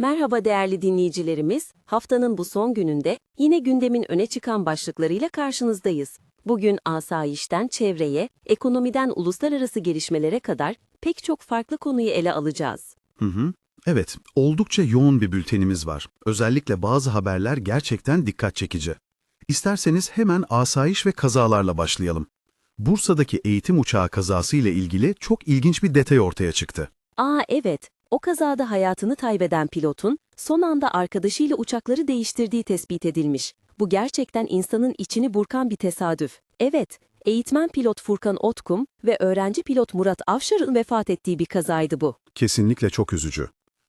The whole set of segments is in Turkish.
Merhaba değerli dinleyicilerimiz. Haftanın bu son gününde yine gündemin öne çıkan başlıklarıyla karşınızdayız. Bugün asayişten çevreye, ekonomiden uluslararası gelişmelere kadar pek çok farklı konuyu ele alacağız. Hı hı. Evet, oldukça yoğun bir bültenimiz var. Özellikle bazı haberler gerçekten dikkat çekici. İsterseniz hemen asayiş ve kazalarla başlayalım. Bursa'daki eğitim uçağı kazası ile ilgili çok ilginç bir detay ortaya çıktı. Aa evet, o kazada hayatını kaybeden pilotun son anda arkadaşıyla uçakları değiştirdiği tespit edilmiş. Bu gerçekten insanın içini burkan bir tesadüf. Evet, eğitmen pilot Furkan Otkum ve öğrenci pilot Murat Avşar'ın vefat ettiği bir kazaydı bu. Kesinlikle çok üzücü.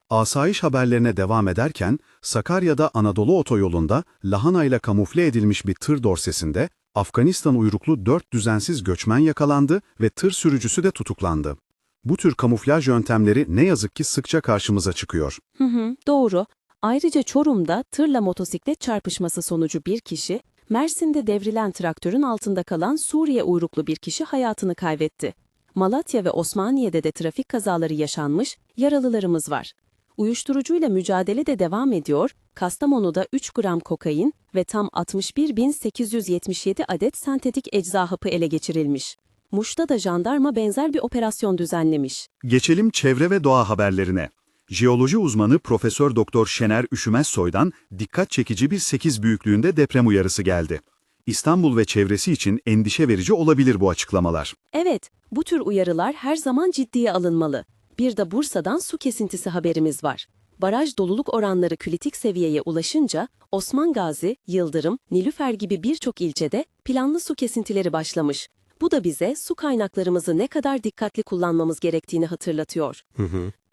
Asayiş haberlerine devam ederken, Sakarya'da Anadolu Otoyolu'nda lahanayla kamufle edilmiş bir tır dorsesinde Afganistan uyruklu dört düzensiz göçmen yakalandı ve tır sürücüsü de tutuklandı. Bu tür kamuflaj yöntemleri ne yazık ki sıkça karşımıza çıkıyor. Hı hı, doğru. Ayrıca Çorum'da tırla motosiklet çarpışması sonucu bir kişi, Mersin'de devrilen traktörün altında kalan Suriye uyruklu bir kişi hayatını kaybetti. Malatya ve Osmaniye'de de trafik kazaları yaşanmış, yaralılarımız var. Uyuşturucuyla mücadele de devam ediyor, Kastamonu'da 3 gram kokain ve tam 61.877 adet sentetik ecza hapı ele geçirilmiş. Muş'ta da jandarma benzer bir operasyon düzenlemiş. Geçelim çevre ve doğa haberlerine. Jeoloji uzmanı Profesör Doktor Şener Üşümezsoy'dan dikkat çekici bir 8 büyüklüğünde deprem uyarısı geldi. İstanbul ve çevresi için endişe verici olabilir bu açıklamalar. Evet, bu tür uyarılar her zaman ciddiye alınmalı. Bir de Bursa'dan su kesintisi haberimiz var. Baraj doluluk oranları kritik seviyeye ulaşınca Osman Gazi, Yıldırım, Nilüfer gibi birçok ilçede planlı su kesintileri başlamış. Bu da bize su kaynaklarımızı ne kadar dikkatli kullanmamız gerektiğini hatırlatıyor.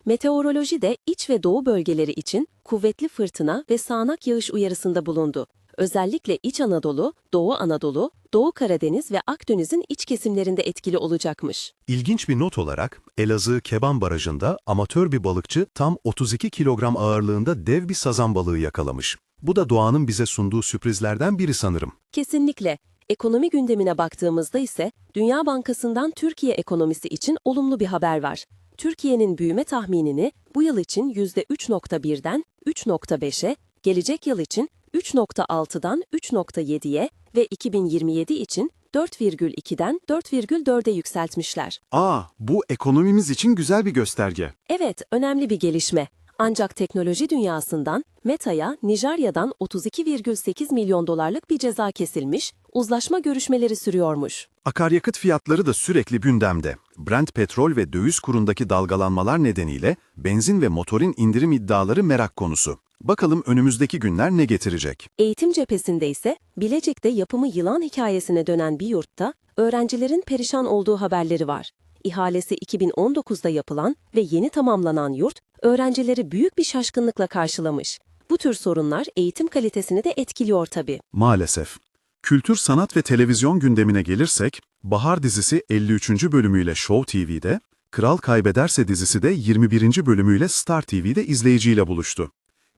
Meteoroloji de iç ve doğu bölgeleri için kuvvetli fırtına ve sağanak yağış uyarısında bulundu. Özellikle İç Anadolu, Doğu Anadolu, Doğu Karadeniz ve Akdeniz'in iç kesimlerinde etkili olacakmış. İlginç bir not olarak Elazığ Keban Barajı'nda amatör bir balıkçı tam 32 kilogram ağırlığında dev bir sazan balığı yakalamış. Bu da doğanın bize sunduğu sürprizlerden biri sanırım. Kesinlikle. Ekonomi gündemine baktığımızda ise Dünya Bankası'ndan Türkiye ekonomisi için olumlu bir haber var. Türkiye'nin büyüme tahminini bu yıl için %3.1'den 3.5'e, gelecek yıl için 3.6'dan 3.7'ye ve 2027 için 4,2'den 4,4'e yükseltmişler. Aa, bu ekonomimiz için güzel bir gösterge. Evet, önemli bir gelişme. Ancak teknoloji dünyasından Meta'ya Nijerya'dan 32,8 milyon dolarlık bir ceza kesilmiş, uzlaşma görüşmeleri sürüyormuş. Akaryakıt fiyatları da sürekli gündemde. Brent petrol ve döviz kurundaki dalgalanmalar nedeniyle benzin ve motorin indirim iddiaları merak konusu. Bakalım önümüzdeki günler ne getirecek? Eğitim cephesinde ise Bilecik'te yapımı yılan hikayesine dönen bir yurtta öğrencilerin perişan olduğu haberleri var. İhalesi 2019'da yapılan ve yeni tamamlanan yurt, öğrencileri büyük bir şaşkınlıkla karşılamış. Bu tür sorunlar eğitim kalitesini de etkiliyor tabii. Maalesef. Kültür, sanat ve televizyon gündemine gelirsek, Bahar dizisi 53. bölümüyle Show TV'de, Kral Kaybederse dizisi de 21. bölümüyle Star TV'de izleyiciyle buluştu.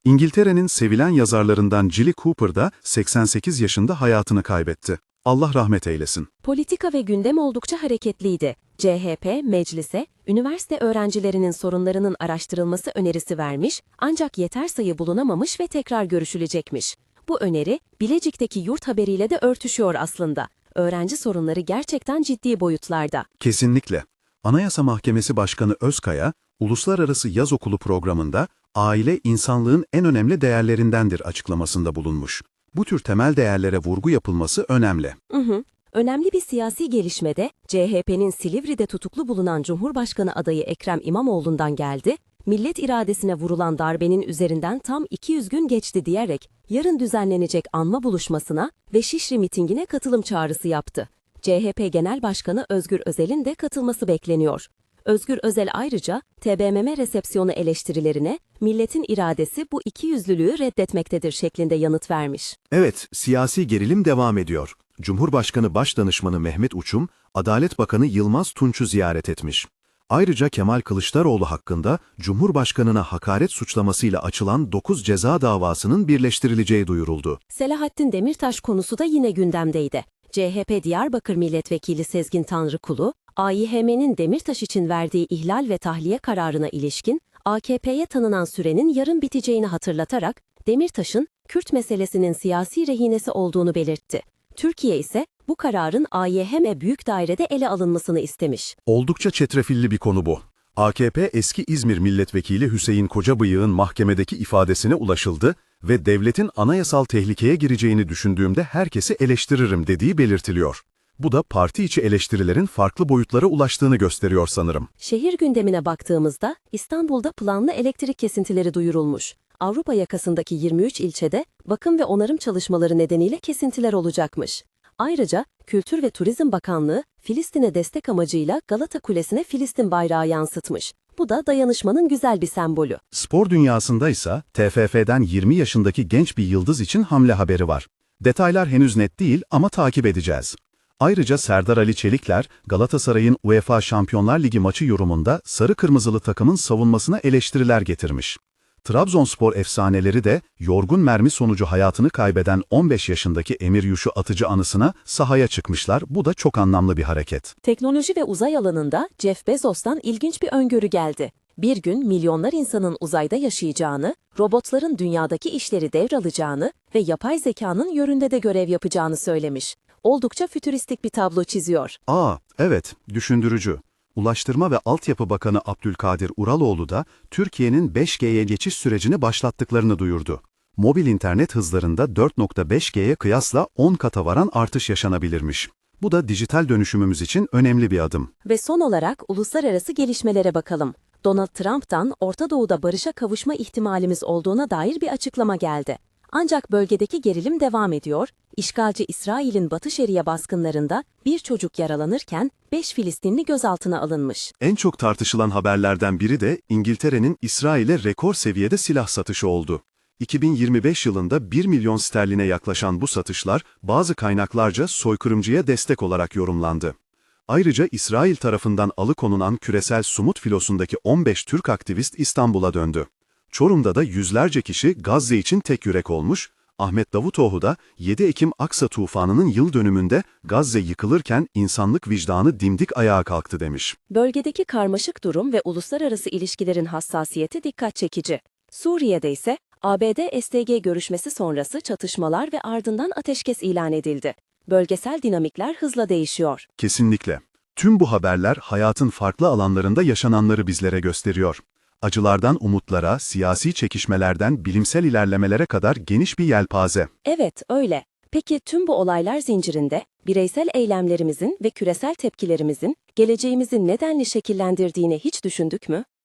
İngiltere'nin sevilen yazarlarından Jilly Cooper da 88 yaşında hayatını kaybetti. Allah rahmet eylesin. Politika ve gündem oldukça hareketliydi. CHP, meclise, üniversite öğrencilerinin sorunlarının araştırılması önerisi vermiş, ancak yeter sayı bulunamamış ve tekrar görüşülecekmiş. Bu öneri, Bilecik'teki yurt haberiyle de örtüşüyor aslında. Öğrenci sorunları gerçekten ciddi boyutlarda. Kesinlikle. Anayasa Mahkemesi Başkanı Özkaya, Uluslararası Yaz Okulu programında aile insanlığın en önemli değerlerindendir açıklamasında bulunmuş. Bu tür temel değerlere vurgu yapılması önemli. Hı hı. Önemli bir siyasi gelişmede CHP'nin Silivri'de tutuklu bulunan Cumhurbaşkanı adayı Ekrem İmamoğlu'ndan geldi, millet iradesine vurulan darbenin üzerinden tam 200 gün geçti diyerek yarın düzenlenecek anma buluşmasına ve Şişli mitingine katılım çağrısı yaptı. CHP Genel Başkanı Özgür Özel'in de katılması bekleniyor. Özgür Özel ayrıca TBMM resepsiyonu eleştirilerine milletin iradesi bu ikiyüzlülüğü reddetmektedir şeklinde yanıt vermiş. Evet, siyasi gerilim devam ediyor. Cumhurbaşkanı Başdanışmanı Mehmet Uçum, Adalet Bakanı Yılmaz Tunç'u ziyaret etmiş. Ayrıca Kemal Kılıçdaroğlu hakkında Cumhurbaşkanına hakaret suçlamasıyla açılan 9 ceza davasının birleştirileceği duyuruldu. Selahattin Demirtaş konusu da yine gündemdeydi. CHP Diyarbakır Milletvekili Sezgin Tanrıkulu, AİHM'nin Demirtaş için verdiği ihlal ve tahliye kararına ilişkin AKP'ye tanınan sürenin yarın biteceğini hatırlatarak Demirtaş'ın Kürt meselesinin siyasi rehinesi olduğunu belirtti. Türkiye ise bu kararın AYHM büyük dairede ele alınmasını istemiş. Oldukça çetrefilli bir konu bu. AKP eski İzmir Milletvekili Hüseyin Kocabıyık'ın mahkemedeki ifadesine ulaşıldı ve devletin anayasal tehlikeye gireceğini düşündüğümde herkesi eleştiririm dediği belirtiliyor. Bu da parti içi eleştirilerin farklı boyutlara ulaştığını gösteriyor sanırım. Şehir gündemine baktığımızda İstanbul'da planlı elektrik kesintileri duyurulmuş. Avrupa yakasındaki 23 ilçede bakım ve onarım çalışmaları nedeniyle kesintiler olacakmış. Ayrıca Kültür ve Turizm Bakanlığı Filistin'e destek amacıyla Galata Kulesi'ne Filistin bayrağı yansıtmış. Bu da dayanışmanın güzel bir sembolü. Spor dünyasında ise TFF'den 20 yaşındaki genç bir yıldız için hamle haberi var. Detaylar henüz net değil ama takip edeceğiz. Ayrıca Serdar Ali Çelikler, Galatasaray'ın UEFA Şampiyonlar Ligi maçı yorumunda sarı kırmızılı takımın savunmasına eleştiriler getirmiş. Trabzonspor efsaneleri de yorgun mermi sonucu hayatını kaybeden 15 yaşındaki Emir Yuşu atıcı anısına sahaya çıkmışlar. Bu da çok anlamlı bir hareket. Teknoloji ve uzay alanında Jeff Bezos'tan ilginç bir öngörü geldi. Bir gün milyonlar insanın uzayda yaşayacağını, robotların dünyadaki işleri devralacağını ve yapay zekanın yöründe de görev yapacağını söylemiş. Oldukça fütüristik bir tablo çiziyor. Aa, evet, düşündürücü. Ulaştırma ve Altyapı Bakanı Abdülkadir Uraloğlu da Türkiye'nin 5G'ye geçiş sürecini başlattıklarını duyurdu. Mobil internet hızlarında 4.5G'ye kıyasla 10 kata varan artış yaşanabilirmiş. Bu da dijital dönüşümümüz için önemli bir adım. Ve son olarak uluslararası gelişmelere bakalım. Donald Trump'tan Orta Doğu'da barışa kavuşma ihtimalimiz olduğuna dair bir açıklama geldi. Ancak bölgedeki gerilim devam ediyor. İşgalci İsrail'in Batı Şeria baskınlarında bir çocuk yaralanırken 5 Filistinli gözaltına alınmış. En çok tartışılan haberlerden biri de İngiltere'nin İsrail'e rekor seviyede silah satışı oldu. 2025 yılında 1 milyon sterline yaklaşan bu satışlar bazı kaynaklarca soykırımcıya destek olarak yorumlandı. Ayrıca İsrail tarafından alıkonulan küresel Sumut filosundaki 15 Türk aktivist İstanbul'a döndü. Çorum'da da yüzlerce kişi Gazze için tek yürek olmuş, Ahmet Davutoğlu da 7 Ekim Aksa tufanının yıl dönümünde Gazze yıkılırken insanlık vicdanı dimdik ayağa kalktı demiş. Bölgedeki karmaşık durum ve uluslararası ilişkilerin hassasiyeti dikkat çekici. Suriye'de ise ABD-STG görüşmesi sonrası çatışmalar ve ardından ateşkes ilan edildi. Bölgesel dinamikler hızla değişiyor. Kesinlikle. Tüm bu haberler hayatın farklı alanlarında yaşananları bizlere gösteriyor. Acılardan umutlara, siyasi çekişmelerden bilimsel ilerlemelere kadar geniş bir yelpaze. Evet, öyle. Peki tüm bu olaylar zincirinde bireysel eylemlerimizin ve küresel tepkilerimizin geleceğimizi nedenli şekillendirdiğini hiç düşündük mü?